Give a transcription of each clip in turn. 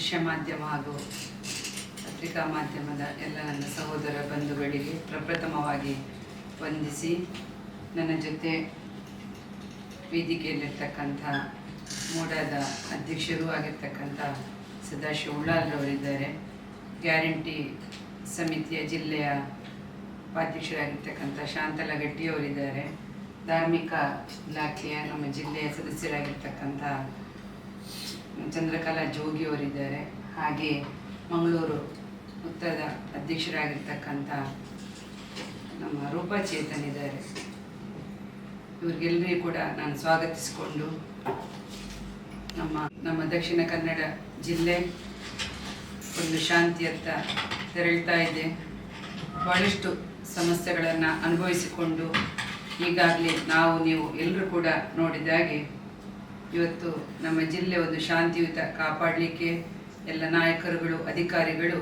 ದೃಶ್ಯ ಮಾಧ್ಯಮ ಹಾಗೂ ಪತ್ರಿಕಾ ಮಾಧ್ಯಮದ ಎಲ್ಲ ನನ್ನ ಸಹೋದರ ಬಂಧುಗಳಿಗೆ ಪ್ರಪ್ರಥಮವಾಗಿ ವಂದಿಸಿ ನನ್ನ ಜೊತೆ ವೇದಿಕೆಯಲ್ಲಿರ್ತಕ್ಕಂಥ ಮೂಡಾದ ಅಧ್ಯಕ್ಷರೂ ಆಗಿರ್ತಕ್ಕಂಥ ಸದಾಶಿವ ಉಳ್ಳಾಲ್ರವರಿದ್ದಾರೆ ಗ್ಯಾರಂಟಿ ಸಮಿತಿಯ ಜಿಲ್ಲೆಯ ಉಪಾಧ್ಯಕ್ಷರಾಗಿರ್ತಕ್ಕಂಥ ಶಾಂತಲ ಗಟ್ಟಿಯವರಿದ್ದಾರೆ ಧಾರ್ಮಿಕ ಇಲಾಖೆಯ ನಮ್ಮ ಜಿಲ್ಲೆಯ ಸದಸ್ಯರಾಗಿರ್ತಕ್ಕಂಥ ಚಂದ್ರಕಲಾ ಜೋಗಿಯವರಿದ್ದಾರೆ ಹಾಗೆ ಮಂಗಳೂರು ಉತ್ತರದ ಅಧ್ಯಕ್ಷರಾಗಿರ್ತಕ್ಕಂಥ ನಮ್ಮ ರೂಪಾ ಚೇತನ್ ಇದ್ದಾರೆ. ಇವ್ರಿಗೆಲ್ಲರಿಗೂ ಕೂಡ ನಾನು ಸ್ವಾಗತಿಸಿಕೊಂಡು ನಮ್ಮ ನಮ್ಮ ದಕ್ಷಿಣ ಕನ್ನಡ ಜಿಲ್ಲೆ ಒಂದು ಶಾಂತಿಯತ್ತ ತೆರಳ್ತಾ ಇದೆ. ಬಹಳಷ್ಟು ಸಮಸ್ಯೆಗಳನ್ನು ಅನುಭವಿಸಿಕೊಂಡು ಈಗಾಗಲೇ ನಾವು ನೀವು ಎಲ್ಲರೂ ಕೂಡ ನೋಡಿದಾಗೆ ಇವತ್ತು ನಮ್ಮ ಜಿಲ್ಲೆ ಒಂದು ಶಾಂತಿಯುತ ಕಾಪಾಡಲಿಕ್ಕೆ ಎಲ್ಲ ನಾಯಕರುಗಳು, ಅಧಿಕಾರಿಗಳು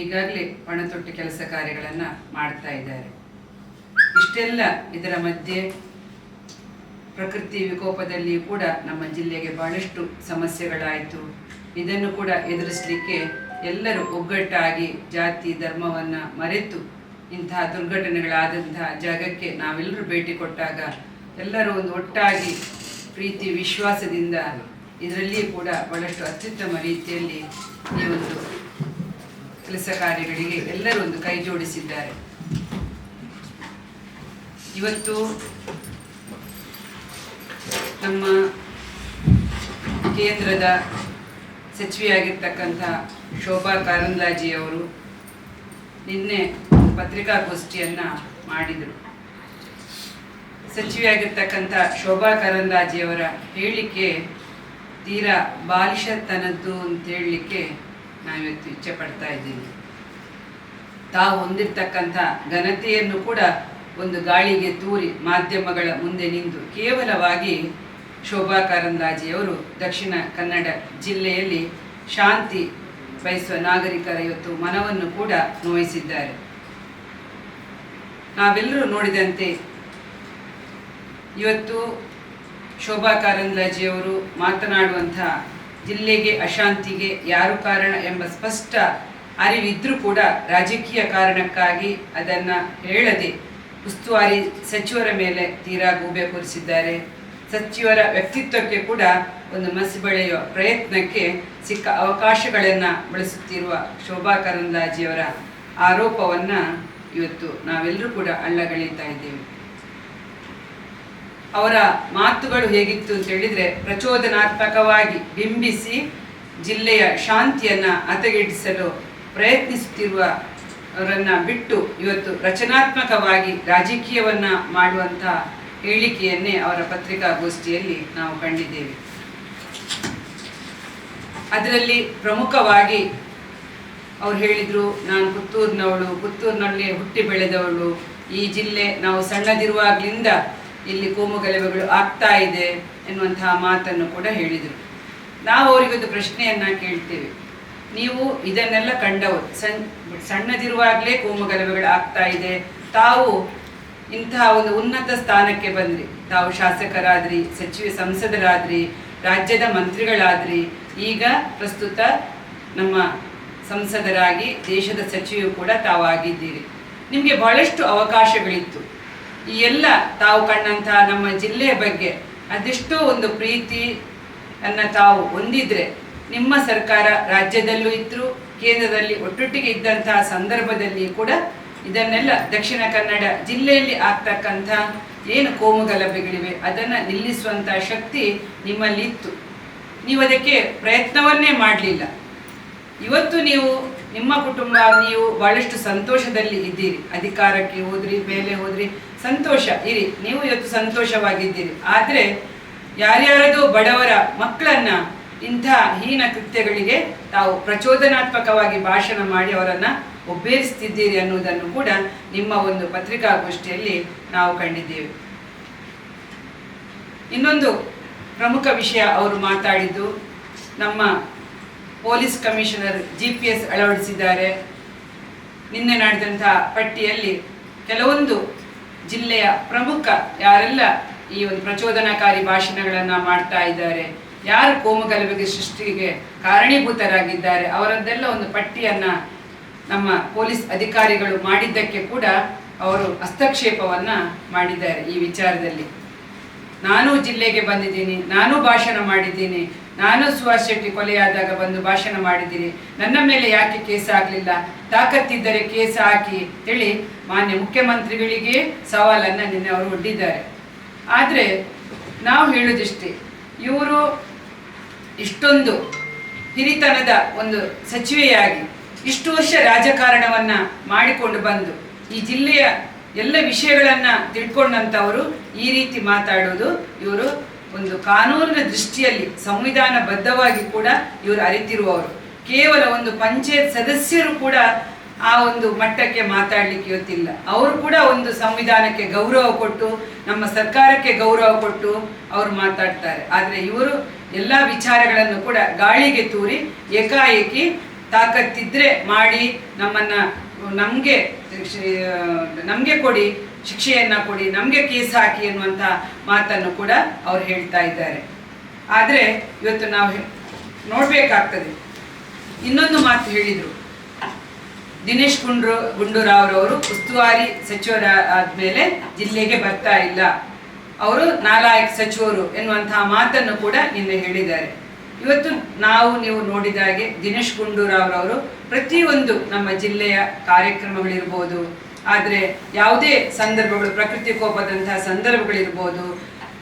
ಈಗಾಗಲೇ ಪಣತೊಟ್ಟು ಕೆಲಸ ಕಾರ್ಯಗಳನ್ನು ಮಾಡ್ತಾ ಇದ್ದಾರೆ. ಇಷ್ಟೆಲ್ಲ ಇದರ ಮಧ್ಯೆ ಪ್ರಕೃತಿ ವಿಕೋಪದಲ್ಲಿ ಕೂಡ ನಮ್ಮ ಜಿಲ್ಲೆಗೆ ಬಹಳಷ್ಟು ಸಮಸ್ಯೆಗಳಾಯಿತು. ಇದನ್ನು ಕೂಡ ಎದುರಿಸಲಿಕ್ಕೆ ಎಲ್ಲರೂ ಒಗ್ಗಟ್ಟಾಗಿ ಜಾತಿ ಧರ್ಮವನ್ನು ಮರೆತು ಇಂತಹ ದುರ್ಘಟನೆಗಳಾದಂತಹ ಜಾಗಕ್ಕೆ ನಾವೆಲ್ಲರೂ ಭೇಟಿ ಕೊಟ್ಟಾಗ ಎಲ್ಲರೂ ಒಂದು ಒಟ್ಟಾಗಿ ಪ್ರೀತಿ, ವಿಶ್ವಾಸದಿಂದ ಇದರಲ್ಲಿ ಕೂಡ ಬಹಳಷ್ಟು ಅತ್ಯುತ್ತಮ ರೀತಿಯಲ್ಲಿ ಈ ಒಂದು ಕೆಲಸ ಕಾರ್ಯಗಳಿಗೆ ಎಲ್ಲರೂ ಒಂದು ಕೈ ಜೋಡಿಸಿದ್ದಾರೆ. ಇವತ್ತು ನಮ್ಮ ಕೇಂದ್ರದ ಸಚಿವೆಯಾಗಿರ್ತಕ್ಕಂಥ ಶೋಭಾ ಕಾರಂದ್ಲಾಜಿಯವರು ನಿನ್ನೆ ಪತ್ರಿಕಾಗೋಷ್ಠಿಯನ್ನು ಮಾಡಿದರು. ಸಚಿವೆಯಾಗಿರ್ತಕ್ಕಂಥ ಶೋಭಾ ಕರಂದಾಜಿಯವರ ಹೇಳಿಕೆ ತೀರಾ ಬಾಲಿಷತನದ್ದು ಅಂತ ಹೇಳಲಿಕ್ಕೆ ನಾವಿವತ್ತು ಇಚ್ಛೆ ಪಡ್ತಾ ಇದ್ದೀನಿ ತಾವು ಹೊಂದಿರ್ತಕ್ಕಂಥ ಘನತೆಯನ್ನು ಕೂಡ ಒಂದು ಗಾಳಿಗೆ ತೂರಿ ಮಾಧ್ಯಮಗಳ ಮುಂದೆ ನಿಂತು ಕೇವಲವಾಗಿ ಶೋಭಾ ಕಾರಂದಾಜಿಯವರು ದಕ್ಷಿಣ ಕನ್ನಡ ಜಿಲ್ಲೆಯಲ್ಲಿ ಶಾಂತಿ ಬಯಸುವ ನಾಗರಿಕರ ಇವತ್ತು ಮನವನ್ನು ಕೂಡ ನೋಯಿಸಿದ್ದಾರೆ. ನಾವೆಲ್ಲರೂ ನೋಡಿದಂತೆ ಇವತ್ತು ಶೋಭಾ ಕಾರಂದ್ಲಾಜಿಯವರು ಮಾತನಾಡುವಂಥ ಜಿಲ್ಲೆಗೆ ಅಶಾಂತಿಗೆ ಯಾರು ಕಾರಣ ಎಂಬ ಸ್ಪಷ್ಟ ಅರಿವಿದ್ರೂ ಕೂಡ ರಾಜಕೀಯ ಕಾರಣಕ್ಕಾಗಿ ಅದನ್ನು ಹೇಳದೆ ಉಸ್ತುವಾರಿ ಸಚಿವರ ಮೇಲೆ ತೀರಾ ಗೂಬೆ ಕೂರಿಸಿದ್ದಾರೆ. ಸಚಿವರ ವ್ಯಕ್ತಿತ್ವಕ್ಕೆ ಕೂಡ ಒಂದು ಮಸಿ ಬೆಳೆಯುವ ಪ್ರಯತ್ನಕ್ಕೆ ಸಿಕ್ಕ ಅವಕಾಶಗಳನ್ನು ಬಳಸುತ್ತಿರುವ ಶೋಭಾ ಕರಂದಾಜಿಯವರ ಆರೋಪವನ್ನು ಇವತ್ತು ನಾವೆಲ್ಲರೂ ಕೂಡ ಅಳ್ಳಗಳೀತಾ ಇದ್ದೇವೆ. ಅವರ ಮಾತುಗಳು ಹೇಗಿತ್ತು ಅಂತ ಹೇಳಿದ್ರೆ ಪ್ರಚೋದನಾತ್ಮಕವಾಗಿ ಬಿಂಬಿಸಿ ಜಿಲ್ಲೆಯ ಶಾಂತಿಯನ್ನ ಹತಗೆಡಿಸಲು ಪ್ರಯತ್ನಿಸುತ್ತಿರುವ ಅವರನ್ನ ಬಿಟ್ಟು ಇವತ್ತು ರಚನಾತ್ಮಕವಾಗಿ ರಾಜಕೀಯವನ್ನ ಮಾಡುವಂಥ ಹೇಳಿಕೆಯನ್ನೇ ಅವರ ಪತ್ರಿಕಾಗೋಷ್ಠಿಯಲ್ಲಿ ನಾವು ಕಂಡಿದ್ದೇವೆ. ಅದರಲ್ಲಿ ಪ್ರಮುಖವಾಗಿ ಅವ್ರು ಹೇಳಿದ್ರು, ನಾನು ಪುತ್ತೂರಿನವಳು, ಪುತ್ತೂರಿನಲ್ಲಿ ಹುಟ್ಟಿ ಬೆಳೆದವಳು. ಈ ಜಿಲ್ಲೆ ನಾವು ಸಣ್ಣದಿರುವಾಗ್ಲಿಂದ ಇಲ್ಲಿ ಕೋಮು ಗಲಭೆಗಳು ಆಗ್ತಾ ಇದೆ ಎನ್ನುವಂತಹ ಮಾತನ್ನು ಕೂಡ ಹೇಳಿದರು. ನಾವು ಅವರಿಗೊಂದು ಪ್ರಶ್ನೆಯನ್ನ ಕೇಳ್ತೇವೆ. ನೀವು ಇದನ್ನೆಲ್ಲ ಕಂಡವರು, ಸಣ್, ಸಣ್ಣದಿರುವಾಗಲೇ ಕೋಮು ಗಲಭೆಗಳು ಆಗ್ತಾ ಇದೆ, ತಾವು ಇಂತಹ ಒಂದು ಉನ್ನತ ಸ್ಥಾನಕ್ಕೆ ಬಂದ್ರಿ. ತಾವು ಶಾಸಕರಾದ್ರಿ, ಸಚಿವ ಸಂಸದರಾದ್ರಿ, ರಾಜ್ಯದ ಮಂತ್ರಿಗಳಾದ್ರಿ, ಈಗ ಪ್ರಸ್ತುತ ನಮ್ಮ ಸಂಸದರಾಗಿ ದೇಶದ ಸಚಿವ ಕೂಡ ತಾವು ಆಗಿದ್ದೀರಿ ನಿಮಗೆ ಬಹಳಷ್ಟು ಅವಕಾಶಗಳಿತ್ತು. ಈ ಎಲ್ಲ ತಾವು ಕಂಡಂತಹ ನಮ್ಮ ಜಿಲ್ಲೆಯ ಬಗ್ಗೆ ಅದೆಷ್ಟೋ ಒಂದು ಪ್ರೀತಿ ಅನ್ನ ತಾವು ಹೊಂದಿದ್ರೆ ನಿಮ್ಮ ಸರ್ಕಾರ ರಾಜ್ಯದಲ್ಲೂ ಇದ್ರು, ಕೇಂದ್ರದಲ್ಲಿ ಒಟ್ಟೊಟ್ಟಿಗೆ ಇದ್ದಂತಹ ಸಂದರ್ಭದಲ್ಲಿ ಕೂಡ ಇದನ್ನೆಲ್ಲ ದಕ್ಷಿಣ ಕನ್ನಡ ಜಿಲ್ಲೆಯಲ್ಲಿ ಆಗ್ತಕ್ಕಂಥ ಏನು ಕೋಮು ಗಲಭೆಗಳಿವೆ ಅದನ್ನು ನಿಲ್ಲಿಸುವಂಥ ಶಕ್ತಿ ನಿಮ್ಮಲ್ಲಿ ಇತ್ತು ನೀವು ಅದಕ್ಕೆ ಪ್ರಯತ್ನವನ್ನೇ ಮಾಡಲಿಲ್ಲ. ಇವತ್ತು ನೀವು ನಿಮ್ಮ ಕುಟುಂಬ, ನೀವು ಬಹಳಷ್ಟು ಸಂತೋಷದಲ್ಲಿ ಇದ್ದೀರಿ. ಅಧಿಕಾರಕ್ಕೆ ಹೋದ್ರಿ, ಮೇಲೆ ಹೋದ್ರಿ, ಸಂತೋಷ. ಇರಿ, ನೀವು ಇವತ್ತು ಸಂತೋಷವಾಗಿದ್ದೀರಿ. ಆದರೆ ಯಾರ್ಯಾರದು ಬಡವರ ಮಕ್ಕಳನ್ನ ಇಂಥ ಹೀನ ಕೃತ್ಯಗಳಿಗೆ ತಾವು ಪ್ರಚೋದನಾತ್ಮಕವಾಗಿ ಭಾಷಣ ಮಾಡಿ ಅವರನ್ನ ಒಬ್ಬೇರಿಸ್ತಿದ್ದೀರಿ ಅನ್ನುವುದನ್ನು ಕೂಡ ನಿಮ್ಮ ಒಂದು ಪತ್ರಿಕಾಗೋಷ್ಠಿಯಲ್ಲಿ ನಾವು ಕಂಡಿದ್ದೇವೆ. ಇನ್ನೊಂದು ಪ್ರಮುಖ ವಿಷಯ ಅವರು ಮಾತಾಡಿದ್ದು ನಮ್ಮ police commissioner G P S ಅಳವಡಿಸಿದ್ದಾರೆ. ನಿನ್ನೆ ನಡೆದಂತಹ ಪಟ್ಟಿಯಲ್ಲಿ ಕೆಲವೊಂದು ಜಿಲ್ಲೆಯ ಪ್ರಮುಖ ಯಾರೆಲ್ಲ ಈ ಒಂದು ಪ್ರಚೋದನಾಕಾರಿ ಭಾಷಣಗಳನ್ನು ಮಾಡ್ತಾ ಇದ್ದಾರೆ, ಯಾರು ಕೋಮುಗಲಭೆಗೆ ಸೃಷ್ಟಿಗೆ ಕಾರಣೀಭೂತರಾಗಿದ್ದಾರೆ, ಅವರದ್ದೆಲ್ಲ ಒಂದು ಪಟ್ಟಿಯನ್ನ ನಮ್ಮ ಪೊಲೀಸ್ ಅಧಿಕಾರಿಗಳು ಮಾಡಿದ್ದಕ್ಕೆ ಕೂಡ ಅವರು ಹಸ್ತಕ್ಷೇಪವನ್ನ ಮಾಡಿದ್ದಾರೆ ಈ ವಿಚಾರದಲ್ಲಿ. ನಾನು ಜಿಲ್ಲೆಗೆ ಬಂದಿದ್ದೀನಿ, ನಾನು ಭಾಷಣ ಮಾಡಿದ್ದೀನಿ, ನಾನು ಸುಹಾಸ್ ಶೆಟ್ಟಿ ಕೊಲೆಯಾದಾಗ ಬಂದು ಭಾಷಣ ಮಾಡಿದ್ದೀನಿ. ನನ್ನ ಮೇಲೆ ಯಾಕೆ ಕೇಸ್ ಆಗಲಿಲ್ಲ? ತಾಕತ್ತಿದ್ದರೆ ಕೇಸ್ ಹಾಕಿ ಹೇಳಿ ಮಾನ್ಯ ಮುಖ್ಯಮಂತ್ರಿಗಳಿಗೆ ಸವಾಲನ್ನು ನಿನ್ನೆ ಅವರು ಒಡ್ಡಿದ್ದಾರೆ. ಆದರೆ ನಾವು ಹೇಳೋದಿಷ್ಟೇ ಇವರು ಇಷ್ಟೊಂದು ಹಿರಿತನದ ಒಂದು ಸಚಿವೆಯಾಗಿ ಇಷ್ಟು ವರ್ಷ ರಾಜಕಾರಣವನ್ನ ಮಾಡಿಕೊಂಡು ಬಂದು ಈ ಜಿಲ್ಲೆಯ ಎಲ್ಲ ವಿಷಯಗಳನ್ನ ತಿಳ್ಕೊಂಡಂಥವರು ಈ ರೀತಿ ಮಾತಾಡೋದು ಇವರು ಒಂದು ಕಾನೂನಿನ ದೃಷ್ಟಿಯಲ್ಲಿ ಸಂವಿಧಾನ ಬದ್ಧವಾಗಿ ಕೂಡ ಇವರು ಅರಿತಿರುವವರು. ಕೇವಲ ಒಂದು ಪಂಚಾಯತ್ ಸದಸ್ಯರು ಕೂಡ ಆ ಒಂದು ಮಟ್ಟಕ್ಕೆ ಮಾತಾಡ್ಲಿಕ್ಕೆ ಇವತ್ತಿಲ್ಲ ಅವರು ಕೂಡ ಒಂದು ಸಂವಿಧಾನಕ್ಕೆ ಗೌರವ ಕೊಟ್ಟು, ನಮ್ಮ ಸರ್ಕಾರಕ್ಕೆ ಗೌರವ ಕೊಟ್ಟು ಅವರು ಮಾತಾಡ್ತಾರೆ. ಆದರೆ ಇವರು ಎಲ್ಲ ವಿಚಾರಗಳನ್ನು ಕೂಡ ಗಾಳಿಗೆ ತೂರಿ ಏಕಾಏಕಿ ತಾಕತ್ತಿದ್ರೆ ಮಾಡಿ ನಮ್ಮನ್ನ ನಮಗೆ ನಮಗೆ ಕೊಡಿ, ಶಿಕ್ಷೆಯನ್ನು ಕೊಡಿ, ನಮಗೆ ಕೇಸ್ ಹಾಕಿ ಎನ್ನುವಂಥ ಮಾತನ್ನು ಕೂಡ ಅವ್ರು ಹೇಳ್ತಾ ಇದ್ದಾರೆ. ಆದರೆ ಇವತ್ತು ನಾವು ನೋಡಬೇಕಾಗ್ತದೆ. ಇನ್ನೊಂದು ಮಾತು ಹೇಳಿದರು. ದಿನೇಶ್ ಗುಂಡ್ರು ಗುಂಡೂರಾವ್ರವರು ಉಸ್ತುವಾರಿ ಸಚಿವರ ಆದಮೇಲೆ ಜಿಲ್ಲೆಗೆ ಬರ್ತಾ ಇಲ್ಲ. ಅವರು ನಾಲಾಯಕ್ ಸಚಿವರು ಎನ್ನುವಂತಹ ಮಾತನ್ನು ಕೂಡ ನಿನ್ನೆ ಹೇಳಿದ್ದಾರೆ. ಇವತ್ತು ನಾವು ನೀವು ನೋಡಿದ ಹಾಗೆ ದಿನೇಶ್ ಗುಂಡೂರಾವ್ರವರು ಪ್ರತಿಯೊಂದು ನಮ್ಮ ಜಿಲ್ಲೆಯ ಕಾರ್ಯಕ್ರಮಗಳಿರ್ಬೋದು, ಆದರೆ ಯಾವುದೇ ಸಂದರ್ಭಗಳು, ಪ್ರಕೃತಿ ಕೋಪದಂತಹ ಸಂದರ್ಭಗಳಿರ್ಬೋದು,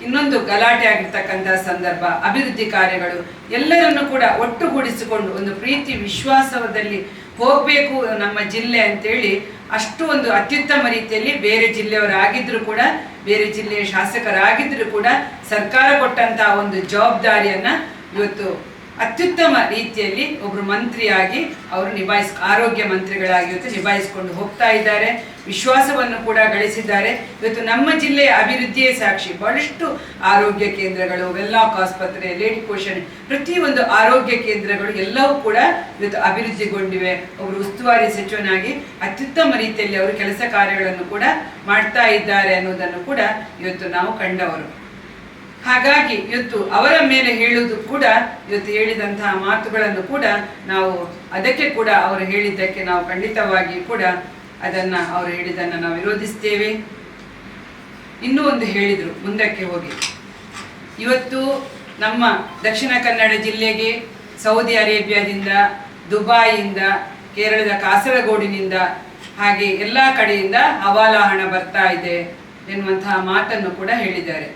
ಇನ್ನೊಂದು ಗಲಾಟೆ ಆಗಿರ್ತಕ್ಕಂತಹ ಸಂದರ್ಭ, ಅಭಿವೃದ್ಧಿ ಕಾರ್ಯಗಳು, ಎಲ್ಲರನ್ನು ಕೂಡ ಒಟ್ಟುಗೂಡಿಸಿಕೊಂಡು ಒಂದು ಪ್ರೀತಿ, ವಿಶ್ವಾಸದಲ್ಲಿ ಹೋಗಬೇಕು ನಮ್ಮ ಜಿಲ್ಲೆ ಅಂತೇಳಿ ಅಷ್ಟು ಒಂದು ಅತ್ಯುತ್ತಮ ರೀತಿಯಲ್ಲಿ ಬೇರೆ ಜಿಲ್ಲೆಯವರಾಗಿದ್ರು ಕೂಡ, ಬೇರೆ ಜಿಲ್ಲೆಯ ಶಾಸಕರಾಗಿದ್ರು ಕೂಡ ಸರ್ಕಾರ ಕೊಟ್ಟಂತಹ ಒಂದು ಜವಾಬ್ದಾರಿಯನ್ನ ಇವತ್ತು ಅತ್ಯುತ್ತಮ ರೀತಿಯಲ್ಲಿ ಒಬ್ರು ಮಂತ್ರಿಯಾಗಿ ಅವರು ನಿಭಾಯಿಸ್, ಆರೋಗ್ಯ ಮಂತ್ರಿಗಳಾಗಿ ಇವತ್ತು ನಿಭಾಯಿಸಿಕೊಂಡು ಹೋಗ್ತಾ ಇದ್ದಾರೆ. ವಿಶ್ವಾಸವನ್ನು ಕೂಡ ಗಳಿಸಿದ್ದಾರೆ. ಇವತ್ತು ನಮ್ಮ ಜಿಲ್ಲೆಯ ಅಭಿವೃದ್ಧಿಯೇ ಸಾಕ್ಷಿ. ಬಹಳಷ್ಟು ಆರೋಗ್ಯ ಕೇಂದ್ರಗಳು ವೆಲ್ಲಾಕ್ ಆಸ್ಪತ್ರೆ ಲೇಡಿ ಪೋಷಣೆ ಪ್ರತಿಯೊಂದು ಆರೋಗ್ಯ ಕೇಂದ್ರಗಳು ಎಲ್ಲವೂ ಕೂಡ ಇವತ್ತು ಅಭಿವೃದ್ಧಿಗೊಂಡಿವೆ. ಒಬ್ರು ಉಸ್ತುವಾರಿ ಸಚಿವನಾಗಿ ಅತ್ಯುತ್ತಮ ರೀತಿಯಲ್ಲಿ ಅವರು ಕೆಲಸ ಕಾರ್ಯಗಳನ್ನು ಕೂಡ ಮಾಡ್ತಾ ಇದ್ದಾರೆ ಅನ್ನೋದನ್ನು ಕೂಡ ಇವತ್ತು ನಾವು ಕಂಡವರು. ಹಾಗಾಗಿ ಇವತ್ತು ಅವರ ಮೇಲೆ ಹೇಳುವುದು ಕೂಡ, ಇವತ್ತು ಹೇಳಿದಂತಹ ಮಾತುಗಳನ್ನು ಕೂಡ ನಾವು ಅದಕ್ಕೆ ಕೂಡ ಅವರು ಹೇಳಿದ್ದಕ್ಕೆ ನಾವು ಖಂಡಿತವಾಗಿ ಕೂಡ ಅದನ್ನ ಅವರು ಹೇಳಿದ್ದನ್ನು ನಾವು ವಿರೋಧಿಸ್ತೇವೆ. ಇನ್ನೂ ಒಂದು ಹೇಳಿದರು, ಮುಂದಕ್ಕೆ ಹೋಗಿ. ಇವತ್ತು ನಮ್ಮ ದಕ್ಷಿಣ ಕನ್ನಡ ಜಿಲ್ಲೆಗೆ ಸೌದಿ ಅರೇಬಿಯಾದಿಂದ ದುಬಾಯಿಯಿಂದ ಕೇರಳದ ಕಾಸರಗೋಡಿನಿಂದ ಹಾಗೆ ಎಲ್ಲ ಕಡೆಯಿಂದ ಹವಾಲಾ ಹಣ ಬರ್ತಾ ಇದೆ ಎನ್ನುವಂತಹ ಮಾತನ್ನು ಕೂಡ ಹೇಳಿದ್ದಾರೆ.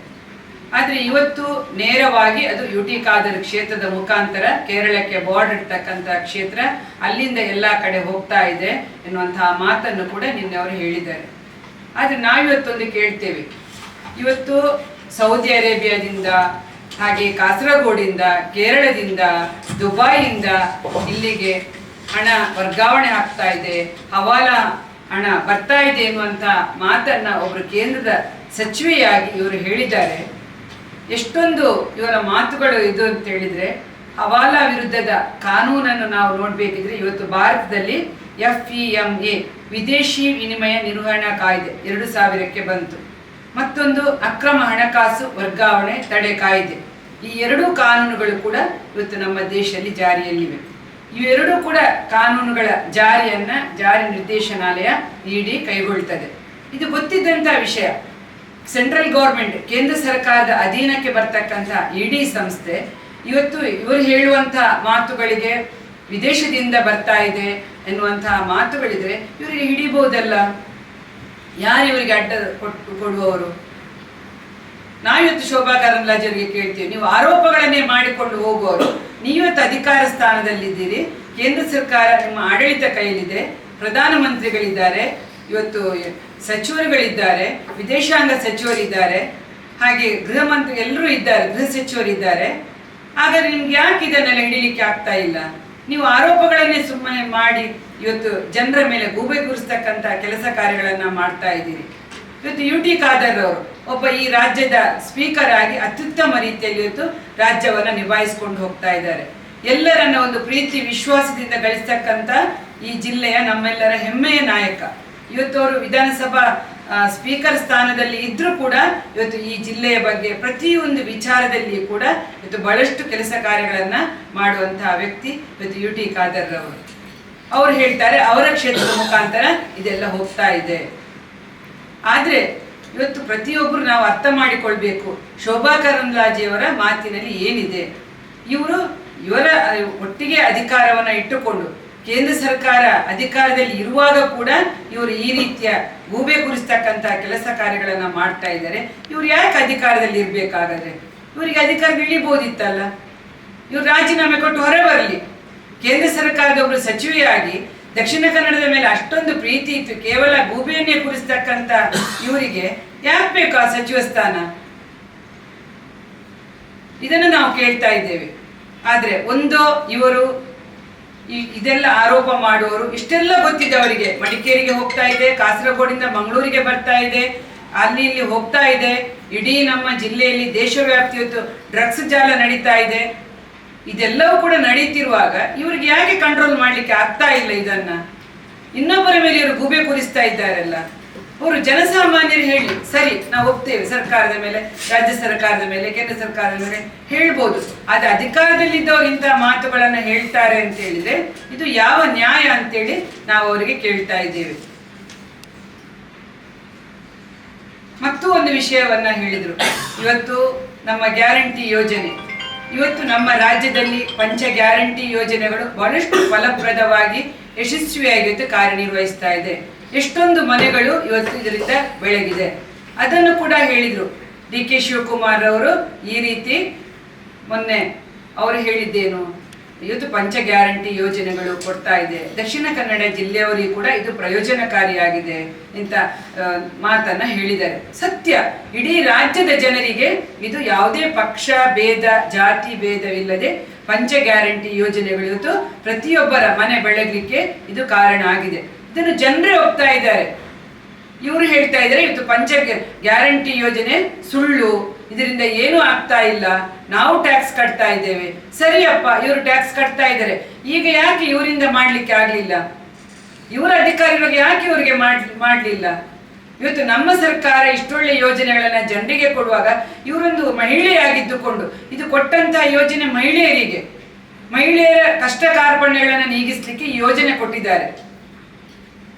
ಆದರೆ ಇವತ್ತು ನೇರವಾಗಿ ಅದು ಯುಟಿ ಖಾದರ್ ಕ್ಷೇತ್ರದ ಮುಖಾಂತರ ಕೇರಳಕ್ಕೆ ಬಾರ್ಡರ್ ಇರ್ತಕ್ಕಂಥ ಕ್ಷೇತ್ರ ಅಲ್ಲಿಂದ ಎಲ್ಲ ಕಡೆ ಹೋಗ್ತಾ ಇದೆ ಎನ್ನುವಂತಹ ಮಾತನ್ನು ಕೂಡ ನಿನ್ನೆ ಅವರು ಹೇಳಿದ್ದಾರೆ. ಆದರೆ ನಾವಿವತ್ತೊಂದು ಕೇಳ್ತೇವೆ. ಇವತ್ತು ಸೌದಿ ಅರೇಬಿಯಾದಿಂದ ಹಾಗೆ ಕಾಸರಗೋಡಿಂದ, ಕೇರಳದಿಂದ, ದುಬೈಯಿಂದ ಇಲ್ಲಿಗೆ ಹಣ ವರ್ಗಾವಣೆ ಆಗ್ತಾ ಇದೆ, ಹವಾಲಾ ಹಣ ಬರ್ತಾ ಇದೆ ಎನ್ನುವಂಥ ಮಾತನ್ನ ಒಬ್ಬರು ಕೇಂದ್ರದ ಸಚಿವೆಯಾಗಿ ಇವರು ಹೇಳಿದ್ದಾರೆ. ಎಷ್ಟೊಂದು ಇವರ ಮಾತುಗಳು ಇದು ಅಂತ ಹೇಳಿದ್ರೆ, ಹವಾಲಾ ವಿರುದ್ಧದ ಕಾನೂನನ್ನು ನಾವು ನೋಡಬೇಕಿದ್ರೆ ಇವತ್ತು ಭಾರತದಲ್ಲಿ ಎಫ್ ಇ ಎಂ ಎ ವಿದೇಶಿ ವಿನಿಮಯ ನಿರ್ವಹಣಾ ಕಾಯ್ದೆ ಎರಡು ಸಾವಿರಕ್ಕೆ ಬಂತು. ಮತ್ತೊಂದು ಅಕ್ರಮ ಹಣಕಾಸು ವರ್ಗಾವಣೆ ತಡೆ ಕಾಯ್ದೆ. ಈ ಎರಡೂ ಕಾನೂನುಗಳು ಕೂಡ ಇವತ್ತು ನಮ್ಮ ದೇಶದಲ್ಲಿ ಜಾರಿಯಲ್ಲಿವೆ. ಇವೆರಡೂ ಕೂಡ ಕಾನೂನುಗಳ ಜಾರಿಯನ್ನ ಜಾರಿ ನಿರ್ದೇಶನಾಲಯ ಇಡಿ ಕೈಗೊಳ್ತದೆ. ಇದು ಗೊತ್ತಿದ್ದಂಥ ವಿಷಯ. ಸೆಂಟ್ರಲ್ ಗೌರ್ಮೆಂಟ್, ಕೇಂದ್ರ ಸರ್ಕಾರದ ಅಧೀನಕ್ಕೆ ಬರ್ತಕ್ಕಂಥ ಇಡಿ ಸಂಸ್ಥೆ, ಇವತ್ತು ಇವರು ಹೇಳುವಂಥ ಮಾತುಗಳಿಗೆ ವಿದೇಶದಿಂದ ಬರ್ತಾ ಇದೆ ಎನ್ನುವಂತಹ ಮಾತುಗಳಿದ್ರೆ ಇವರಿಗೆ ಹಿಡಿಬಹುದಲ್ಲ? ಯಾರು ಇವರಿಗೆ ಅಡ್ಡ ಕೊಟ್ಟು ಕೊಡುವವರು? ನಾವಿವತ್ತು ಶೋಭಾ ಕರಂದ್ಲಾಜರಿಗೆ ಕೇಳ್ತೀವಿ ನೀವು ಆರೋಪಗಳನ್ನೇ ಮಾಡಿಕೊಂಡು ಹೋಗುವವರು. ನೀವತ್ತು ಅಧಿಕಾರ ಸ್ಥಾನದಲ್ಲಿದ್ದೀರಿ. ಕೇಂದ್ರ ಸರ್ಕಾರ ನಿಮ್ಮ ಆಡಳಿತ ಕೈಯಲ್ಲಿದೆ. ಪ್ರಧಾನಮಂತ್ರಿಗಳಿದ್ದಾರೆ. ಇವತ್ತು ಸಚಿವರುಗಳಿದ್ದಾರೆ, ವಿದೇಶಾಂಗ ಸಚಿವರಿದ್ದಾರೆ, ಹಾಗೆ ಗೃಹ ಮಂತ್ರಿ ಎಲ್ಲರೂ ಇದ್ದಾರೆ, ಗೃಹ ಸಚಿವರಿದ್ದಾರೆ. ಆದರೆ ನಿಮ್ಗೆ ಯಾಕೆ ಇದನ್ನೆಲ್ಲ ಹಿಡಿಲಿಕ್ಕೆ ಆಗ್ತಾ ಇಲ್ಲ? ನೀವು ಆರೋಪಗಳನ್ನೇ ಸುಮ್ಮನೆ ಮಾಡಿ ಇವತ್ತು ಜನರ ಮೇಲೆ ಗೂಬೆ ಕೂರಿಸ್ತಕ್ಕಂಥ ಕೆಲಸ ಕಾರ್ಯಗಳನ್ನ ಮಾಡ್ತಾ ಇದ್ದೀರಿ. ಇವತ್ತು ಯು ಟಿ ಖಾದರ್ ಅವರು ಒಬ್ಬ ಈ ರಾಜ್ಯದ ಸ್ಪೀಕರ್ ಆಗಿ ಅತ್ಯುತ್ತಮ ರೀತಿಯಲ್ಲಿ ಇವತ್ತು ರಾಜ್ಯವನ್ನ ನಿಭಾಯಿಸಿಕೊಂಡು ಹೋಗ್ತಾ ಇದ್ದಾರೆ. ಎಲ್ಲರನ್ನ ಒಂದು ಪ್ರೀತಿ, ವಿಶ್ವಾಸದಿಂದ ಗಳಿಸ್ತಕ್ಕಂತ ಈ ಜಿಲ್ಲೆಯ ನಮ್ಮೆಲ್ಲರ ಹೆಮ್ಮೆಯ ನಾಯಕ. ಇವತ್ತು ಅವರು ವಿಧಾನಸಭಾ ಸ್ಪೀಕರ್ ಸ್ಥಾನದಲ್ಲಿ ಇದ್ರೂ ಕೂಡ ಇವತ್ತು ಈ ಜಿಲ್ಲೆಯ ಬಗ್ಗೆ ಪ್ರತಿಯೊಂದು ವಿಚಾರದಲ್ಲಿ ಕೂಡ ಇವತ್ತು ಬಹಳಷ್ಟು ಕೆಲಸ ಕಾರ್ಯಗಳನ್ನ ಮಾಡುವಂತಹ ವ್ಯಕ್ತಿ ಇವತ್ತು ಯು ಟಿ ಖಾದರ್ ಅವರು ಅವ್ರು ಹೇಳ್ತಾರೆ, ಅವರ ಕ್ಷೇತ್ರದ ಮುಖಾಂತರ ಇದೆಲ್ಲ ಹೋಗ್ತಾ ಇದೆ. ಆದ್ರೆ ಇವತ್ತು ಪ್ರತಿಯೊಬ್ಬರು ನಾವು ಅರ್ಥ ಮಾಡಿಕೊಳ್ಬೇಕು. ಶೋಭಾ ಕರಂದ್ಲಾಜೆಯವರ ಮಾತಿನಲ್ಲಿ ಏನಿದೆ? ಇವರು ಇವರ ಒಟ್ಟಿಗೆ ಅಧಿಕಾರವನ್ನ ಇಟ್ಟುಕೊಂಡು ಕೇಂದ್ರ ಸರ್ಕಾರ ಅಧಿಕಾರದಲ್ಲಿ ಇರುವಾಗ ಕೂಡ ಇವರು ಈ ರೀತಿಯ ಗೂಬೆ ಕುರಿಸ್ತಕ್ಕಂತಹ ಕೆಲಸ ಕಾರ್ಯಗಳನ್ನ ಮಾಡ್ತಾ ಇದ್ದಾರೆ. ಇವ್ರು ಯಾಕೆ ಅಧಿಕಾರದಲ್ಲಿ ಇರ್ಬೇಕಾಗದ್ರೆ? ಇವರಿಗೆ ಅಧಿಕಾರ ಇಳಿಬೋದಿತ್ತಲ್ಲ ಇವ್ರು ರಾಜೀನಾಮೆ ಕೊಟ್ಟು ಹೊರ ಬರಲಿ. ಕೇಂದ್ರ ಸರ್ಕಾರದ ಒಬ್ಬರು ಸಚಿವೆಯಾಗಿ ದಕ್ಷಿಣ ಕನ್ನಡದ ಮೇಲೆ ಅಷ್ಟೊಂದು ಪ್ರೀತಿ ಇತ್ತು ಕೇವಲ ಗೂಬೆಯನ್ನೇ ಕುರಿಸ್ತಕ್ಕಂತ ಇವರಿಗೆ ಯಾಕೆ ಬೇಕು ಆ ಸಚಿವ ಸ್ಥಾನ? ಇದನ್ನು ನಾವು ಕೇಳ್ತಾ ಇದ್ದೇವೆ. ಆದ್ರೆ ಒಂದು ಇವರು ಇದೆಲ್ಲ ಆರೋಪ ಮಾಡುವವರು, ಇಷ್ಟೆಲ್ಲ ಗೊತ್ತಿದೆ ಅವರಿಗೆ. ಮಡಿಕೇರಿಗೆ ಹೋಗ್ತಾ ಇದೆ, ಕಾಸರಗೋಡಿಂದ ಮಂಗಳೂರಿಗೆ ಬರ್ತಾ ಇದೆ, ಅಲ್ಲಿ ಇಲ್ಲಿ ಹೋಗ್ತಾ ಇದೆ. ಇಡೀ ನಮ್ಮ ಜಿಲ್ಲೆಯಲ್ಲಿ ದೇಶವ್ಯಾಪ್ತಿ ಇವತ್ತು ಡ್ರಗ್ಸ್ ಜಾಲ ನಡೀತಾ ಇದೆ. ಇದೆಲ್ಲವೂ ಕೂಡ ನಡೀತಿರುವಾಗ ಇವ್ರಿಗೆ ಯಾಕೆ ಕಂಟ್ರೋಲ್ ಮಾಡ್ಲಿಕ್ಕೆ ಆಗ್ತಾ ಇಲ್ಲ ಇದನ್ನ? ಇನ್ನೊಬ್ಬರ ಮೇಲೆ ಇವರು ಗೂಬೆ ಕೂರಿಸ್ತಾ ಇದ್ದಾರಲ್ಲ. ಅವರು ಜನಸಾಮಾನ್ಯರು ಹೇಳಿ, ಸರಿ, ನಾವು ಒಪ್ತೇವೆ ಸರ್ಕಾರದ ಮೇಲೆ, ರಾಜ್ಯ ಸರ್ಕಾರದ ಮೇಲೆ, ಕೇಂದ್ರ ಸರ್ಕಾರದ ಮೇಲೆ ಹೇಳ್ಬೋದು. ಆದ್ರೆ ಅಧಿಕಾರದಲ್ಲಿದ್ದವರು ಇಂತಹ ಮಾತುಗಳನ್ನ ಹೇಳ್ತಾರೆ ಅಂತ ಹೇಳಿದ್ರೆ ಇದು ಯಾವ ನ್ಯಾಯ ಅಂತೇಳಿ ನಾವು ಅವರಿಗೆ ಕೇಳ್ತಾ ಇದ್ದೇವೆ. ಮತ್ತು ಒಂದು ವಿಷಯವನ್ನ ಹೇಳಿದ್ರು. ಇವತ್ತು ನಮ್ಮ ಗ್ಯಾರಂಟಿ ಯೋಜನೆ. ಇವತ್ತು ನಮ್ಮ ರಾಜ್ಯದಲ್ಲಿ ಪಂಚ ಗ್ಯಾರಂಟಿ ಯೋಜನೆಗಳು ಬಹಳಷ್ಟು ಫಲಪ್ರದವಾಗಿ ಯಶಸ್ವಿಯಾಗಿ ಇವತ್ತು ಕಾರ್ಯನಿರ್ವಹಿಸ್ತಾ ಇದೆ. ಎಷ್ಟೊಂದು ಮನೆಗಳು ಇವತ್ತು ಇದರಿಂದ ಬೆಳಗಿದೆ. ಅದನ್ನು ಕೂಡ ಹೇಳಿದರು ಡಿ ಕೆ ಶಿವಕುಮಾರ್ ಅವರು ಈ ರೀತಿ ಮೊನ್ನೆ ಅವರು ಹೇಳಿದ್ದೇನು. ಇವತ್ತು ಪಂಚ ಗ್ಯಾರಂಟಿ ಯೋಜನೆಗಳು ಕೊಡ್ತಾ ಇದೆ. ದಕ್ಷಿಣ ಕನ್ನಡ ಜಿಲ್ಲೆಯವರಿಗೂ ಕೂಡ ಇದು ಪ್ರಯೋಜನಕಾರಿಯಾಗಿದೆ ಆ, ಮಾತನ್ನ ಹೇಳಿದ್ದಾರೆ. ಸತ್ಯ ಇಡೀ ರಾಜ್ಯದ ಜನರಿಗೆ ಇದು ಯಾವುದೇ ಪಕ್ಷ ಭೇದ ಜಾತಿ ಭೇದವಿಲ್ಲದೆ ಪಂಚ ಗ್ಯಾರಂಟಿ ಯೋಜನೆಗಳು ಇವತ್ತು ಪ್ರತಿಯೊಬ್ಬರ ಮನೆ ಬೆಳಗಲಿಕ್ಕೆ ಇದು ಕಾರಣ ಆಗಿದೆ. ಇದನ್ನು ಜನರೇ ಒಪ್ತಾ ಇದ್ದಾರೆ. ಇವರು ಹೇಳ್ತಾ ಇದ್ದಾರೆ, ಇವತ್ತು ಪಂಚ ಗ್ಯಾರಂಟಿ ಯೋಜನೆ ಸುಳ್ಳು, ಇದರಿಂದ ಏನೂ ಆಗ್ತಾ ಇಲ್ಲ, ನಾವು ಟ್ಯಾಕ್ಸ್ ಕಟ್ತಾ ಇದ್ದೇವೆ. ಸರಿಯಪ್ಪ, ಇವರು ಟ್ಯಾಕ್ಸ್ ಕಟ್ತಾ ಇದ್ದಾರೆ. ಈಗ ಯಾಕೆ ಇವರಿಂದ ಮಾಡ್ಲಿಕ್ಕೆ ಆಗಲಿಲ್ಲ? ಇವರ ಅಧಿಕಾರಿಗಳಿಗೆ ಯಾಕೆ ಇವರಿಗೆ ಮಾಡ್, ಮಾಡ್ಲಿಲ್ಲ? ಇವತ್ತು ನಮ್ಮ ಸರ್ಕಾರ ಇಷ್ಟೊಳ್ಳೆ ಯೋಜನೆಗಳನ್ನ ಜನರಿಗೆ ಕೊಡುವಾಗ ಇವರೊಂದು ಮಹಿಳೆಯಾಗಿದ್ದುಕೊಂಡು ಇದು ಕೊಟ್ಟಂತಹ ಯೋಜನೆ ಮಹಿಳೆಯರಿಗೆ. ಮಹಿಳೆಯರ ಕಷ್ಟ ಕಾರ್ಪಣ್ಯಗಳನ್ನು ನೀಗಿಸ್ಲಿಕ್ಕೆ ಯೋಜನೆ ಕೊಟ್ಟಿದ್ದಾರೆ.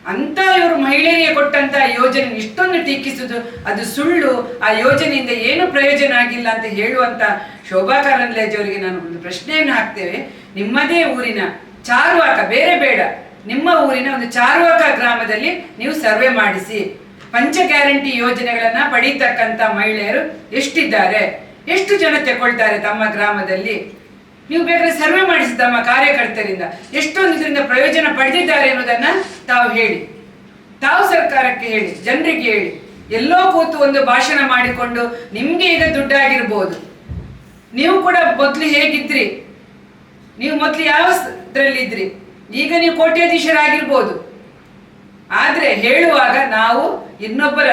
ಅಂತ ಇವರು ಮಹಿಳೆಯರಿಗೆ ಕೊಟ್ಟಂತ ಯೋಜನೆ ಇಷ್ಟೊಂದು ಟೀಕಿಸುದು ಅದು ಸುಳ್ಳು. ಆ ಯೋಜನೆಯಿಂದ ಏನು ಪ್ರಯೋಜನ ಆಗಿಲ್ಲ ಅಂತ ಹೇಳುವಂತ ಶೋಭಾ ಕರಂದ್ಲಾಜೆ ಅವರಿಗೆ ನಾನು ಒಂದು ಪ್ರಶ್ನೆಯನ್ನು ಹಾಕ್ತೇವೆ. ನಿಮ್ಮದೇ ಊರಿನ ಚಾರ್ವಾಕ, ಬೇರೆ ಬೇಡ. ನಿಮ್ಮ ಊರಿನ ಒಂದು ಚಾರ್ವಾಕ ಗ್ರಾಮದಲ್ಲಿ ನೀವು ಸರ್ವೆ ಮಾಡಿಸಿ. ಪಂಚ ಗ್ಯಾರಂಟಿ ಯೋಜನೆಗಳನ್ನ ಪಡೀತಕ್ಕಂತ ಮಹಿಳೆಯರು ಎಷ್ಟಿದ್ದಾರೆ? ಎಷ್ಟು ಜನ ತಗೊಳ್ತಾರೆ ತಮ್ಮ ಗ್ರಾಮದಲ್ಲಿ? ನೀವು ಬೇಕಾದ್ರೆ ಸರ್ವೆ ಮಾಡಿಸಿ ಕಾರ್ಯಕರ್ತರಿಂದ. ಎಷ್ಟೊಂದು ಇದರಿಂದ ಪ್ರಯೋಜನ ಪಡೆದಿದ್ದಾರೆ ಅನ್ನೋದನ್ನ ತಾವು ಹೇಳಿ. ತಾವು ಸರ್ಕಾರಕ್ಕೆ ಹೇಳಿ, ಜನರಿಗೆ ಹೇಳಿ. ಎಲ್ಲೋ ಕೂತು ಒಂದು ಭಾಷಣ ಮಾಡಿಕೊಂಡು ನಿಮ್ಗೆ ಈಗ ದುಡ್ಡಾಗಿರ್ಬೋದು. ನೀವು ಕೂಡ ಮೊದಲು ಹೇಗಿದ್ರಿ? ನೀವು ಮೊದಲು ಯಾವ ಇದ್ರಿ? ಈಗ ನೀವು ಕೋಟ್ಯಾಧೀಶರಾಗಿರ್ಬೋದು. ಆದರೆ ಹೇಳುವಾಗ ನಾವು ಇನ್ನೊಬ್ಬರ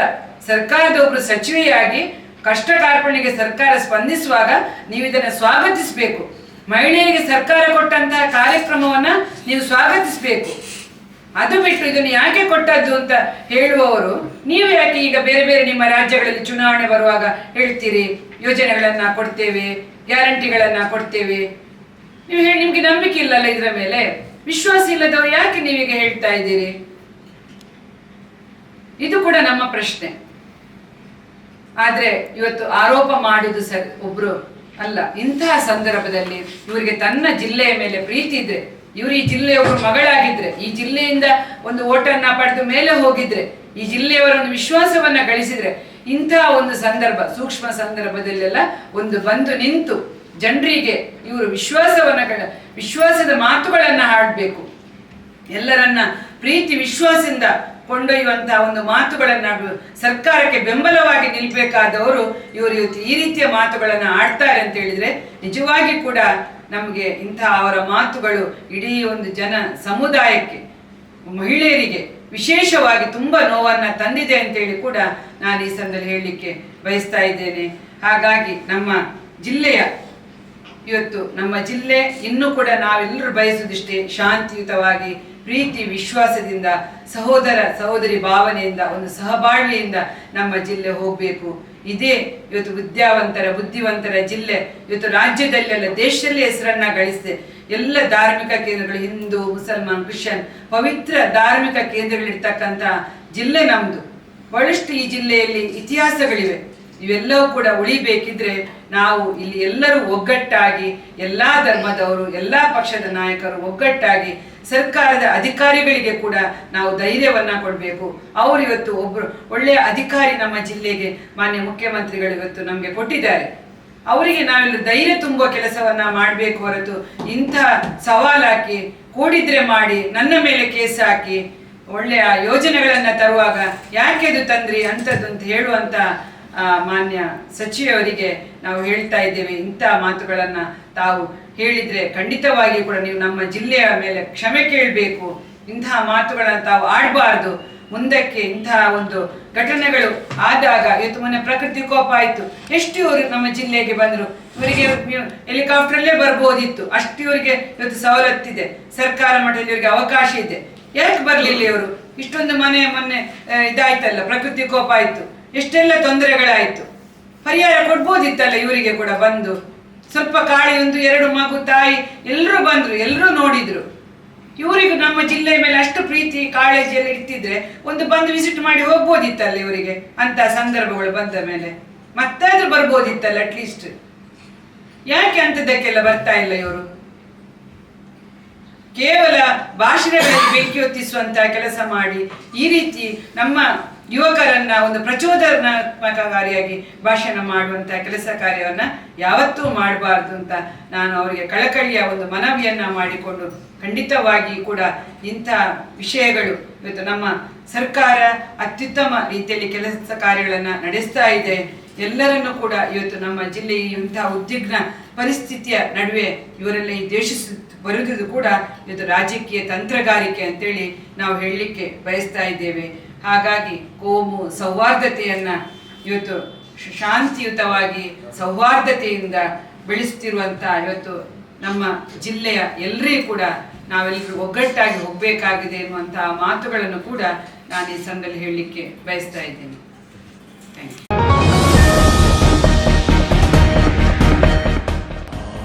ಸರ್ಕಾರದ ಒಬ್ಬರು ಸಚಿವೆಯಾಗಿ ಕಷ್ಟ ಕಾರ್ಪಣ್ಯಕ್ಕೆ ಸರ್ಕಾರ ಸ್ಪಂದಿಸುವಾಗ ನೀವು ಇದನ್ನು ಸ್ವಾಗತಿಸಬೇಕು. ಮಹಿಳೆಯರಿಗೆ ಸರ್ಕಾರ ಕೊಟ್ಟಂತಹ ಕಾರ್ಯಕ್ರಮವನ್ನ ನೀವು ಸ್ವಾಗತಿಸಬೇಕು. ಅದು ಬಿಟ್ಟು ಇದನ್ನು ಯಾಕೆ ಕೊಟ್ಟದ್ದು ಅಂತ ಹೇಳುವವರು, ನೀವು ಯಾಕೆ ಈಗ ಬೇರೆ ಬೇರೆ ನಿಮ್ಮ ರಾಜ್ಯಗಳಲ್ಲಿ ಚುನಾವಣೆ ಬರುವಾಗ ಹೇಳ್ತೀರಿ, ಯೋಜನೆಗಳನ್ನ ಕೊಡ್ತೇವೆ, ಗ್ಯಾರಂಟಿಗಳನ್ನ ಕೊಡ್ತೇವೆ? ನೀವು ಹೇಳಿ, ನಿಮ್ಗೆ ನಂಬಿಕೆ ಇಲ್ಲಲ್ಲ ಇದರ ಮೇಲೆ? ವಿಶ್ವಾಸ ಇಲ್ಲದವರು ಯಾಕೆ ನೀವೀಗ ಹೇಳ್ತಾ ಇದ್ದೀರಿ? ಇದು ಕೂಡ ನಮ್ಮ ಪ್ರಶ್ನೆ. ಆದ್ರೆ ಇವತ್ತು ಆರೋಪ ಮಾಡುದು ಸರ್ ಒಬ್ರು. ಅಲ್ಲ, ಇಂತಹ ಸಂದರ್ಭದಲ್ಲಿ ಇವರಿಗೆ ತನ್ನ ಜಿಲ್ಲೆಯ ಮೇಲೆ ಪ್ರೀತಿ ಇದ್ರೆ, ಇವರು ಈ ಜಿಲ್ಲೆಯ ಒಬ್ಬರು ಮಗಳಾಗಿದ್ರೆ, ಈ ಜಿಲ್ಲೆಯಿಂದ ಒಂದು ಓಟನ್ನ ಪಡೆದು ಮೇಲೆ ಹೋಗಿದ್ರೆ, ಈ ಜಿಲ್ಲೆಯವರ ಒಂದು ವಿಶ್ವಾಸವನ್ನ ಗಳಿಸಿದ್ರೆ, ಇಂತಹ ಒಂದು ಸಂದರ್ಭ, ಸೂಕ್ಷ್ಮ ಸಂದರ್ಭದಲ್ಲೆಲ್ಲ ಒಂದು ಬಂದು ನಿಂತು ಜನರಿಗೆ ಇವರು ವಿಶ್ವಾಸವನ್ನ ವಿಶ್ವಾಸದ ಮಾತುಗಳನ್ನ ಹಾಡಬೇಕು. ಎಲ್ಲರನ್ನ ಪ್ರೀತಿ, ವಿಶ್ವಾಸದಿಂದ ಕೊಂಡೊಯ್ಯುವಂತಹ ಒಂದು ಮಾತುಗಳನ್ನ ಸರ್ಕಾರಕ್ಕೆ ಬೆಂಬಲವಾಗಿ ನಿಲ್ಬೇಕಾದವರು ಇವರು ಇವತ್ತು ಈ ರೀತಿಯ ಮಾತುಗಳನ್ನ ಆಡ್ತಾರೆ ಅಂತ ಹೇಳಿದ್ರೆ ನಿಜವಾಗಿ ಕೂಡ ನಮಗೆ ಇಂತಹ ಅವರ ಮಾತುಗಳು ಇಡೀ ಒಂದು ಜನ ಸಮುದಾಯಕ್ಕೆ, ಮಹಿಳೆಯರಿಗೆ ವಿಶೇಷವಾಗಿ ತುಂಬಾ ನೋವನ್ನ ತಂದಿದೆ ಅಂತೇಳಿ ಕೂಡ ನಾನು ಈ ಸಂದರ್ಭದಲ್ಲಿ ಹೇಳಲಿಕ್ಕೆ ಬಯಸ್ತಾ ಇದ್ದೇನೆ. ಹಾಗಾಗಿ ನಮ್ಮ ಜಿಲ್ಲೆಯ ಇವತ್ತು ನಮ್ಮ ಜಿಲ್ಲೆ ಇನ್ನೂ ಕೂಡ ನಾವೆಲ್ಲರೂ ಬಯಸುವುದಿಷ್ಟೇ ಶಾಂತಿಯುತವಾಗಿ ಪ್ರೀತಿ, ವಿಶ್ವಾಸದಿಂದ, ಸಹೋದರ, ಸಹೋದರಿ ಭಾವನೆಯಿಂದ, ಒಂದು ಸಹಬಾಳ್ವೆಯಿಂದ ನಮ್ಮ ಜಿಲ್ಲೆ ಹೋಗಬೇಕು. ಇದೇ ಇವತ್ತು ವಿದ್ಯಾವಂತರ, ಬುದ್ಧಿವಂತರ ಜಿಲ್ಲೆ. ಇವತ್ತು ರಾಜ್ಯದಲ್ಲೆಲ್ಲ ದೇಶದಲ್ಲಿ ಹೆಸರನ್ನ ಗಳಿಸಿದೆ. ಎಲ್ಲ ಧಾರ್ಮಿಕ ಕೇಂದ್ರಗಳು, ಹಿಂದೂ, ಮುಸಲ್ಮಾನ್, ಕ್ರಿಶ್ಚಿಯನ್, ಪವಿತ್ರ ಧಾರ್ಮಿಕ ಕೇಂದ್ರಗಳಿರ್ತಕ್ಕಂಥ ಜಿಲ್ಲೆ ನಮ್ಮದು ಬಹಳಷ್ಟು ಈ ಜಿಲ್ಲೆಯಲ್ಲಿ ಇತಿಹಾಸಗಳಿವೆ. ಇವೆಲ್ಲವೂ ಕೂಡ ಉಳಿಬೇಕಿದ್ರೆ ನಾವು ಇಲ್ಲಿ ಎಲ್ಲರೂ ಒಗ್ಗಟ್ಟಾಗಿ ಎಲ್ಲ ಧರ್ಮದವರು, ಎಲ್ಲ ಪಕ್ಷದ ನಾಯಕರು ಒಗ್ಗಟ್ಟಾಗಿ ಸರ್ಕಾರದ ಅಧಿಕಾರಿಗಳಿಗೆ ಕೂಡ ನಾವು ಧೈರ್ಯವನ್ನ ಕೊಡಬೇಕು. ಅವರು ಇವತ್ತು ಒಬ್ಬರು ಒಳ್ಳೆಯ ಅಧಿಕಾರಿ ನಮ್ಮ ಜಿಲ್ಲೆಗೆ ಮಾನ್ಯ ಮುಖ್ಯಮಂತ್ರಿಗಳು ಇವತ್ತು ನಮಗೆ ಕೊಟ್ಟಿದ್ದಾರೆ. ಅವರಿಗೆ ನಾವೆಲ್ಲ ಧೈರ್ಯ ತುಂಬುವ ಕೆಲಸವನ್ನ ಮಾಡಬೇಕು ಹೊರತು ಇಂಥ ಸವಾಲಾಕಿ ಕೂಡಿದ್ರೆ ಮಾಡಿ, ನನ್ನ ಮೇಲೆ ಕೇಸ್ ಹಾಕಿ, ಒಳ್ಳೆಯ ಯೋಜನೆಗಳನ್ನ ತರುವಾಗ ಯಾಕೆ ಇದು ತಂದ್ರಿ ಅಂತದ್ದು ಅಂತ ಹೇಳುವಂತ ಮಾನ್ಯ ಸಚಿವರಿಗೆ ನಾವು ಹೇಳ್ತಾ ಇದ್ದೇವೆ. ಇಂಥ ಮಾತುಗಳನ್ನ ತಾವು ಹೇಳಿದ್ರೆ ಖಂಡಿತವಾಗಿ ಕೂಡ ನೀವು ನಮ್ಮ ಜಿಲ್ಲೆಯ ಮೇಲೆ ಕ್ಷಮೆ ಕೇಳಬೇಕು. ಇಂತಹ ಮಾತುಗಳನ್ನ ತಾವು ಆಡಬಾರ್ದು. ಮುಂದಕ್ಕೆ ಇಂತಹ ಒಂದು ಘಟನೆಗಳು ಆದಾಗ ಇವತ್ತು ಮೊನ್ನೆ ಪ್ರಕೃತಿ ಕೋಪ ಆಯ್ತು. ಎಷ್ಟು ಇವರು ನಮ್ಮ ಜಿಲ್ಲೆಗೆ ಬಂದರು? ಇವರಿಗೆ ಹೆಲಿಕಾಪ್ಟರ್ಲ್ಲೇ ಬರ್ಬೋದಿತ್ತು. ಅಷ್ಟು ಇವರಿಗೆ ಇವತ್ತು ಸವಲತ್ತಿದೆ ಸರ್ಕಾರ ಮಟ್ಟದಲ್ಲಿ ಇವರಿಗೆ ಅವಕಾಶ ಇದೆ. ಯಾಕೆ ಬರಲಿಲ್ಲ ಇವರು? ಇಷ್ಟೊಂದು ಮನೆ ಮೊನ್ನೆ ಇದಾಯ್ತಲ್ಲ. ಪ್ರಕೃತಿ ಕೋಪ ಆಯ್ತು. ಎಷ್ಟೆಲ್ಲ ತೊಂದರೆಗಳಾಯ್ತು. ಪರಿಹಾರ ಕೊಡ್ಬೋದಿತ್ತಲ್ಲ ಇವರಿಗೆ ಕೂಡ ಬಂದು. ಸ್ವಲ್ಪ ಕಾಳಿ ಒಂದು ಎರಡು ಮಗು, ತಾಯಿ ಎಲ್ಲರೂ ಬಂದರು ಎಲ್ಲರೂ ನೋಡಿದ್ರು. ಇವರಿಗೂ ನಮ್ಮ ಜಿಲ್ಲೆಯ ಮೇಲೆ ಅಷ್ಟು ಪ್ರೀತಿ ಕಾಳಜಿ ಎಲ್ಲ ಇರ್ತಿದ್ರೆ ಒಂದು ಬಂದು ವಿಸಿಟ್ ಮಾಡಿ ಹೋಗ್ಬೋದಿತ್ತಲ್ಲ ಇವರಿಗೆ ಅಂತ ಸಂದರ್ಭಗಳು ಬಂದ ಮೇಲೆ. ಮತ್ತಾದ್ರೂ ಬರ್ಬೋದಿತ್ತಲ್ಲ ಅಟ್ಲೀಸ್ಟ್ ಯಾಕೆ ಅಂತದಕ್ಕೆಲ್ಲ ಬರ್ತಾ ಇಲ್ಲ ಇವರು? ಕೇವಲ ಭಾಷಣಗಳಲ್ಲಿ ಬೆಂಕಿ ಹೊತ್ತಿಸುವಂತಹ ಕೆಲಸ ಮಾಡಿ ಈ ರೀತಿ ನಮ್ಮ ಯುವಕರನ್ನ ಒಂದು ಪ್ರಚೋದನಾತ್ಮಕಕಾರಿಯಾಗಿ ಭಾಷಣ ಮಾಡುವಂತ ಕೆಲಸ ಕಾರ್ಯವನ್ನ ಯಾವತ್ತೂ ಮಾಡಬಾರ್ದು ಅಂತ ನಾನು ಅವರಿಗೆ ಕಳಕಳಿಯ ಒಂದು ಮನವಿಯನ್ನ ಮಾಡಿಕೊಂಡು ಖಂಡಿತವಾಗಿ ಕೂಡ ಇಂಥ ವಿಷಯಗಳು ಇವತ್ತು ನಮ್ಮ ಸರ್ಕಾರ ಅತ್ಯುತ್ತಮ ರೀತಿಯಲ್ಲಿ ಕೆಲಸ ಕಾರ್ಯಗಳನ್ನ ನಡೆಸ್ತಾ ಇದೆ. ಎಲ್ಲರನ್ನೂ ಕೂಡ ಇವತ್ತು ನಮ್ಮ ಜಿಲ್ಲೆಯ ಇಂತಹ ಉದ್ವಿಗ್ನ ಪರಿಸ್ಥಿತಿಯ ನಡುವೆ ಇವರೆಲ್ಲ ಈ ದೇಶ ಬರುವುದು ಕೂಡ ಇವತ್ತು ರಾಜಕೀಯ ತಂತ್ರಗಾರಿಕೆ ಅಂತೇಳಿ ನಾವು ಹೇಳಲಿಕ್ಕೆ ಬಯಸ್ತಾ ಇದ್ದೇವೆ. ಹಾಗಾಗಿ ಕೋಮು ಸೌಹಾರ್ದತೆಯನ್ನ ಇವತ್ತು ಶಾಂತಿಯುತವಾಗಿ ಸೌಹಾರ್ದತೆಯಿಂದ ಬೆಳೆಸ್ತಿರುವಂತ ಇವತ್ತು ನಮ್ಮ ಜಿಲ್ಲೆಯ ಎಲ್ಲರಿಗೂ ಕೂಡ ನಾವೆಲ್ಲರೂ ಒಗ್ಗಟ್ಟಾಗಿ ಹೋಗಬೇಕಾಗಿದೆ ಎನ್ನುವಂತಹ ಮಾತುಗಳನ್ನು ಕೂಡ ನಾನು ಈ ಸಂದರ್ಭದಲ್ಲಿ ಹೇಳಲಿಕ್ಕೆ ಬಯಸ್ತಾ ಇದ್ದೇನೆ.